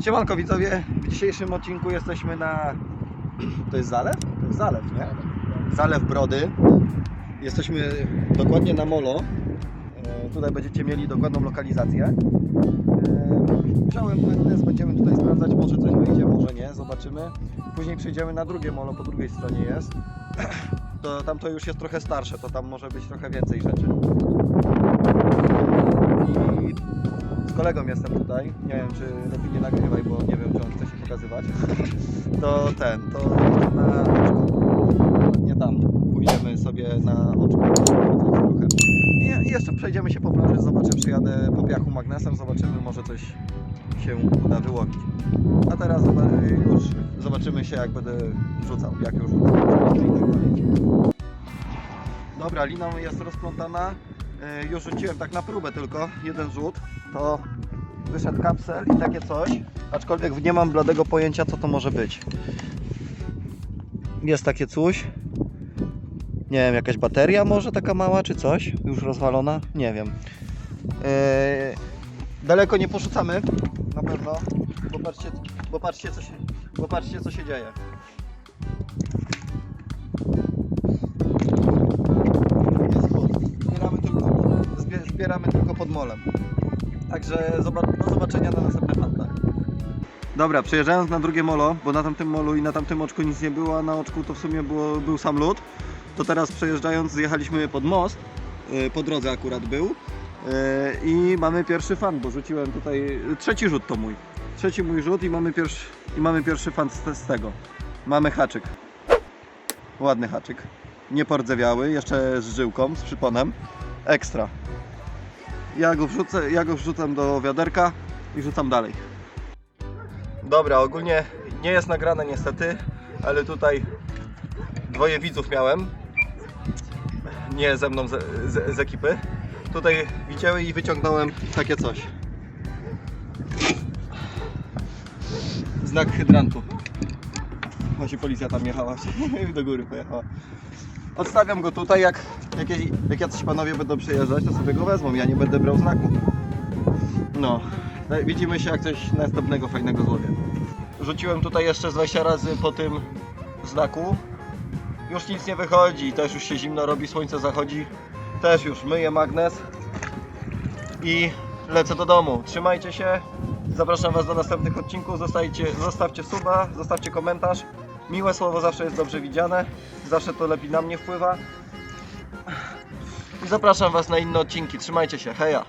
Siemanko widzowie, w dzisiejszym odcinku jesteśmy na... To jest zalew? To jest zalew, nie? Zalew Brody. Jesteśmy dokładnie na Molo. E, Tutaj będziecie mieli dokładną lokalizację. E, Wziąłem magnes, będziemy tutaj sprawdzać, może coś wyjdzie, może nie, zobaczymy. Później przejdziemy na drugie Molo, po drugiej stronie jest. To tam to już jest trochę starsze, to tam może być trochę więcej rzeczy. Kolegą jestem tutaj. Nie wiem, czy lepiej nie nagrywaj, bo nie wiem, czy on chce się pokazywać. To ten, to na oczko. Nie tam. Pójdziemy sobie na oczko. Trochę. I jeszcze przejdziemy się po plaży, zobaczę, przyjadę po piachu magnesem, zobaczymy, może coś się uda wyłowić. A teraz już zobaczymy się, jak będę rzucał, jak już. Dobra, lina jest rozplątana. E, Już rzuciłem tak na próbę tylko, jeden rzut. To wyszedł kapsel i takie coś. Aczkolwiek nie mam bladego pojęcia, co to może być. Jest takie coś. Nie wiem, jakaś bateria może taka mała, czy coś? Już rozwalona? Nie wiem. E, daleko nie porzucamy, na pewno. Bo patrzcie, bo patrzcie, co się, bo patrzcie, co się dzieje. Zbieramy tylko pod molem. Także do zobaczenia na następnych plantach. Dobra, przejeżdżając na drugie molo, bo na tamtym molu i na tamtym oczku nic nie było, a na oczku to w sumie było, był sam lód, to teraz przejeżdżając zjechaliśmy pod most, yy, po drodze akurat był yy, i mamy pierwszy fan, bo rzuciłem tutaj, trzeci rzut to mój, trzeci mój rzut i mamy, pierwszy, i mamy pierwszy fan z, z tego. Mamy haczyk, ładny haczyk nie pordzewiały, jeszcze z żyłką, z przyponem. Ekstra. Ja go, wrzucę, ja go wrzucam do wiaderka i rzucam dalej. Dobra, ogólnie nie jest nagrane niestety, ale tutaj dwoje widzów miałem. Nie ze mną z, z, z ekipy. Tutaj widziały i wyciągnąłem takie coś. Znak hydrantu. Właśnie policja tam jechała, do góry pojechała. Odstawiam go tutaj, jak, jak, jak jacyś panowie będą przejeżdżać, to sobie go wezmą, ja nie będę brał znaku. No, no, widzimy się jak coś następnego fajnego złowię. Rzuciłem tutaj jeszcze z 20 razy po tym znaku. Już nic nie wychodzi, też już się zimno robi, słońce zachodzi. Też już myję magnes i lecę do domu. Trzymajcie się, zapraszam Was do następnych odcinków, Zostajcie, zostawcie suba, zostawcie komentarz. Miłe słowo zawsze jest dobrze widziane, zawsze to lepiej na mnie wpływa. I zapraszam Was na inne odcinki. Trzymajcie się, heja!